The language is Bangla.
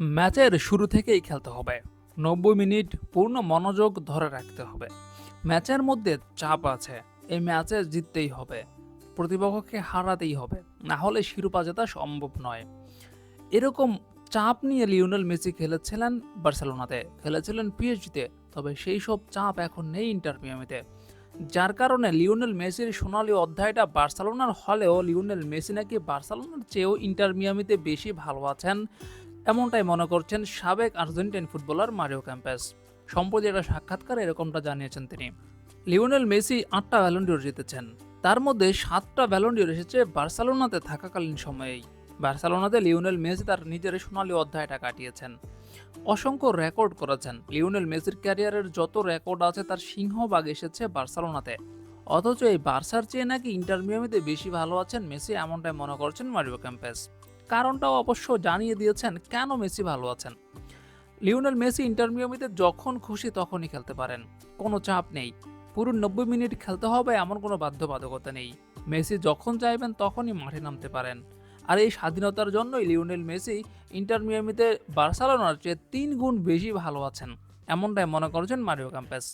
ম্যাচের শুরু থেকেই খেলতে হবে। নব্বই মিনিট পূর্ণ মনোযোগ ধরে রাখতে হবে। ম্যাচের মধ্যে চাপ আছে, এই ম্যাচে জিততেই হবে। প্রতিপক্ষকে হারাতেই হবে, না হলে শিরোপা জেতা সম্ভব নয়। এরকম চাপ নিয়ে লিওনেল মেসি খেলেছিলেন বার্সেলোনাতে, খেলেছিলেন পিএইচডিতে, তবে সেই সব চাপ এখন নেই ইন্টার মিয়ামিতে। যার কারণে লিওনেল মেসির সোনালী অধ্যায়টা বার্সেলোনার হলেও লিওনেল মেসি নাকি বার্সেলোনার চেয়েও ইন্টার মিয়ামিতে বেশি ভালো আছেন এমনটাই মনে করছেন সাবেক আর্জেন্টাইন ফুটবলার মারিও ক্যাম্পাস। সম্প্রতি একটা সাক্ষাৎকারে এরকমটা জানিয়েছেন তিনি। লিওনেল মেসি আটটা ভ্যালন্ডিওর জিতেছেন। তার মধ্যে সাতটা ভ্যালন্ডিওর এসেছে বার্সেলোনাতে থাকাকালীন সময়েই। বার্সেলোনাতে লিওনেল মেসি তার নিজের সোনালী অধ্যায়টা কাটিয়েছেন। অসংখ্য রেকর্ড করেছেন। লিওনেল মেসির ক্যারিয়ারের যত রেকর্ড আছে তার সিংহভাগ এসেছে বার্সেলোনাতে। অথচ এই বার্সার চেয়ে নাকি ইন্টার মিয়ামিতে বেশি ভালো আছেন মেসি এমনটাই মনে করছেন মারিও ক্যাম্পাস। কারণটাও অবশ্য জানিয়ে দিয়েছেন কেন মেসি ভালো আছেন। লিওনেল মেসি ইন্টার মিয়ামিতে যখন খুশি তখনই খেলতে পারেন, কোনো চাপ নেই। পুরো নব্বই মিনিট খেলতে হবে এমন কোনো বাধ্যবাধকতা নেই। মেসি যখন চাইবেন তখনই মাঠে নামতে পারেন। আর এই স্বাধীনতার জন্যই লিওনেল মেসি ইন্টার মিয়ামিতে বার্সেলোনার চেয়ে তিন গুণ বেশি ভালো আছেন, এমনটাই মনে করছেন মারিও ক্যাম্পাস